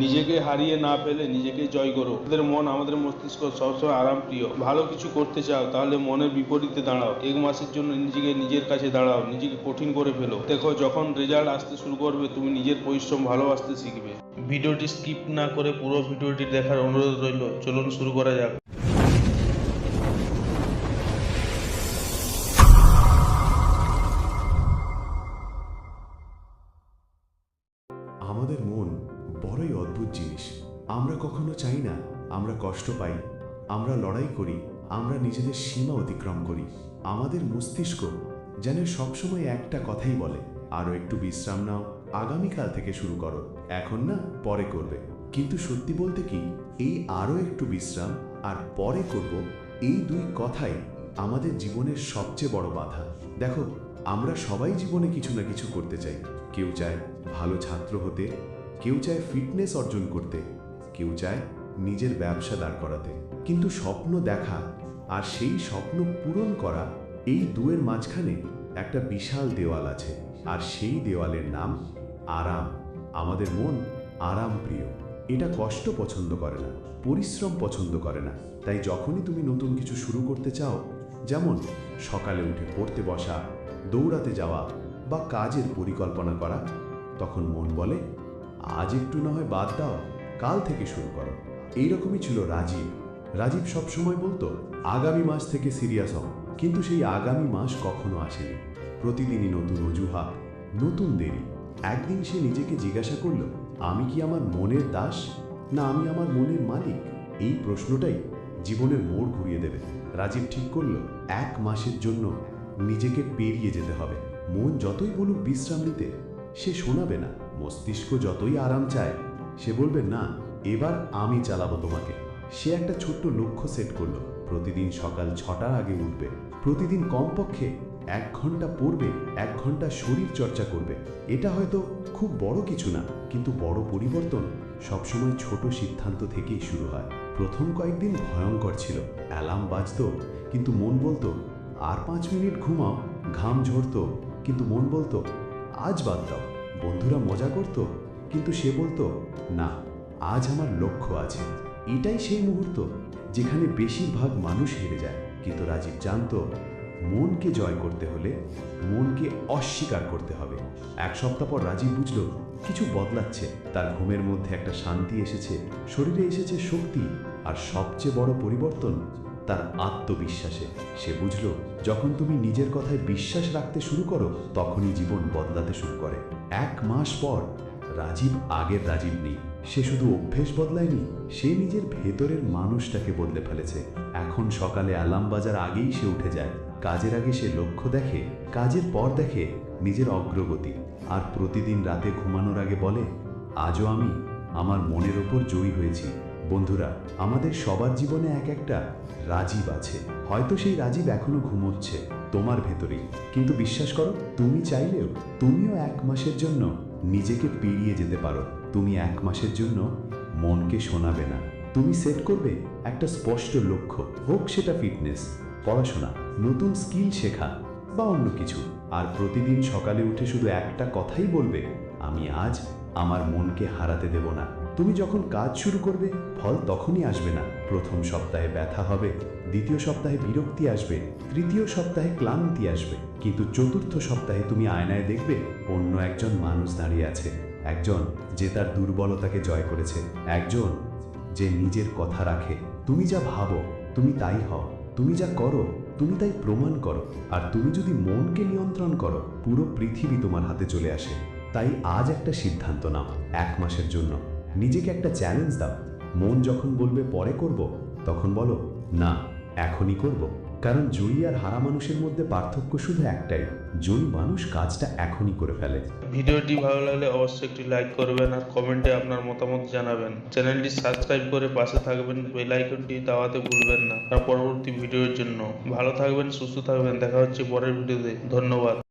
নিজেকে হারিয়ে না ফেলে নিজেকে জয় করো। আমাদের মন আমাদের মস্তিষ্ক সবসময় আরাম প্রিয়। ভালো কিছু করতে চাও তাহলে মনের বিপরীতে দাঁড়াও। এক মাসের জন্য নিজেকে নিজের কাছে দাঁড়াও, নিজেকে কঠিন করে ফেলো। দেখো, যখন রেজাল্ট আসতে শুরু করবে, তুমি নিজের পরিশ্রম ভালোবাসতে শিখবে। ভিডিওটি স্কিপ না করে পুরো ভিডিওটি দেখার অনুরোধ রইল। চলুন শুরু করা যাক। আমাদের মন বড়ই অদ্ভুত জিনিস। আমরা কখনো চাই না, আমরা কষ্ট পাই, আমরা লড়াই করি, আমরা নিজেদের সীমা অতিক্রম করি। আমাদের মস্তিষ্ক যেন সবসময় একটা কথাই বলে আরও একটু বিশ্রাম নাও, আগামীকাল থেকে শুরু করো, এখন না, পরে করবে। কিন্তু সত্যি বলতে কি, এই আরও একটু বিশ্রাম আর পরে করব, এই দুই কথাই আমাদের জীবনের সবচেয়ে বড় বাধা। দেখো, আমরা সবাই জীবনে কিছু না কিছু করতে চাই। কেউ চায় ভালো ছাত্র হতে কেউ চায় ফিটনেস অর্জন করতে, কেউ চায় নিজের ব্যবসা দাঁড় করাতে। কিন্তু স্বপ্ন দেখা আর সেই স্বপ্ন পূরণ করা, এই দুয়ের মাঝখানে একটা বিশাল দেওয়াল আছে। আর সেই দেওয়ালের নাম আরাম। আমাদের মন আরাম প্রিয় এটা কষ্ট পছন্দ করে না, পরিশ্রম পছন্দ করে না। তাই যখনই তুমি নতুন কিছু শুরু করতে চাও, যেমন সকালে উঠে পড়তে বসা, দৌড়াতে যাওয়া বা কাজের পরিকল্পনা করা, তখন মন বলে আজ একটু না হয় বাদ দাও, কাল থেকে শুরু করো। এইরকমই ছিল রাজীব। রাজীব সবসময় বলতো, আগামী মাস থেকে সিরিয়াস হও। কিন্তু সেই আগামী মাস কখনো আসেনি। প্রতিদিনই নতুন অজুহাত, নতুন দেরি। একদিন সে নিজেকে জিজ্ঞাসা করল, আমি কি আমার মনের দাস না আমি আমার মনের মালিক? এই প্রশ্নটাই জীবনের মোড় ঘুরিয়ে দেবে। রাজীব ঠিক করল, এক মাসের জন্য নিজেকে পেরিয়ে যেতে হবে। মন যতই বলুক বিশ্রাম নিতে সে শোনাবে না। মস্তিষ্ক যতই আরাম চায়, সে বলবে, না, এবার আমি চালাবো তোমাকে। সে একটা ছোট্ট লক্ষ্য সেট করল। প্রতিদিন সকাল ছটার আগে উঠবে। প্রতিদিন কমপক্ষে এক ঘণ্টা পড়বে, এক ঘণ্টা শরীর চর্চা করবে। এটা হয়তো খুব বড় কিছু না, কিন্তু বড় পরিবর্তন সবসময় ছোট সিদ্ধান্ত থেকেই শুরু হয়। প্রথম কয়েকদিন ভয়ঙ্কর ছিল, অ্যালার্ম বাজতো, কিন্তু মন বলতো, আর পাঁচ মিনিট ঘুমাও, ঘাম ঝরতো, কিন্তু মন বলতো আজ বাদ দাও। বন্ধুরা মজা করতো, কিন্তু সে বলতো, না, আজ আমার লক্ষ্য আছে। এটাই সেই মুহূর্ত যেখানে বেশিরভাগ মানুষ হেরে যায়। কিন্তু রাজীব জানতো, মনকে জয় করতে হলে মনকে অস্বীকার করতে হবে। এক সপ্তাহ পর রাজীব বুঝল, কিছু বদলাচ্ছে। তার ঘুমের মধ্যে একটা শান্তি এসেছে, শরীরে এসেছে শক্তি, আর সবচেয়ে বড় পরিবর্তন তার আত্মবিশ্বাসে। সে বুঝল, যখন তুমি নিজের কথায় বিশ্বাস রাখতে শুরু করো, তখনই জীবন বদলাতে শুরু করে। এক মাস পর, রাজীব আগের রাজীব নেই। সে শুধু অভ্যেস বদলায়নি, সে নিজের ভেতরের মানুষটাকে বদলে ফেলেছে। এখন সকালে অ্যালার্ম বাজার আগেই সে উঠে যায়। কাজের আগে সে লক্ষ্য দেখে, কাজের পর দেখে নিজের অগ্রগতি। আর প্রতিদিন রাতে ঘুমানোর আগে বলে, আজও আমি আমার মনের ওপর জয়ী হয়েছি। বন্ধুরা, আমাদের সবার জীবনে এক একটা রাজীব আছে। হয়তো সেই রাজীব এখনও ঘুমোচ্ছে তোমার ভেতরেই। কিন্তু বিশ্বাস করো, তুমি চাইলেও তুমিও এক মাসের জন্য নিজেকে পেরিয়ে যেতে পারো। তুমি এক মাসের জন্য মনকে শোনাবে না। তুমি সেট করবে একটা স্পষ্ট লক্ষ্য, হোক সেটা ফিটনেস, পড়াশোনা, নতুন স্কিল শেখা বা অন্য কিছু। আর প্রতিদিন সকালে উঠে শুধু একটা কথাই বলবে, আমি আজ আমার মনকে হারাতে দেব না। তুমি যখন কাজ শুরু করবে, ফল তখনই আসবে না। প্রথম সপ্তাহে ব্যথা হবে, দ্বিতীয় সপ্তাহে বিরক্তি আসবে, তৃতীয় সপ্তাহে ক্লান্তি আসবে। কিন্তু চতুর্থ সপ্তাহে তুমি আয়নায় দেখবে, অন্য একজন মানুষ দাঁড়িয়ে আছে। একজন যে তার দুর্বলতাকে জয় করেছে, একজন যে নিজের কথা রাখে। তুমি যা ভাবো, তুমি তাই হও। তুমি যা করো, তুমি তাই প্রমাণ করো। আর তুমি যদি মনকে নিয়ন্ত্রণ করো, পুরো পৃথিবী তোমার হাতে চলে আসে। তাই আজ একটা সিদ্ধান্ত নাও, এক মাসের জন্য। নিজেকে একটা চ্যালেঞ্জ দাও। মন যখন বলবে, পরে করব, তখন বলো, না, এখনই করব। কারণ জয়ী আর হারা মানুষের মধ্যে পার্থক্য শুধু একটাই জয়ী মানুষ কাজটা এখনই করে ফেলে। ভিডিওটি ভালো লাগলে অবশ্যই একটি লাইক করবেন আর কমেন্টে আপনার মতামত জানাবেন। চ্যানেলটি সাবস্ক্রাইব করে পাশে থাকবেন বেল আইকনটি দাওয়াতে ভুলবেন না। পরবর্তী ভিডিওর জন্য ভালো থাকবেন, সুস্থ থাকবেন। দেখা হচ্ছে পরের ভিডিওতে। ধন্যবাদ।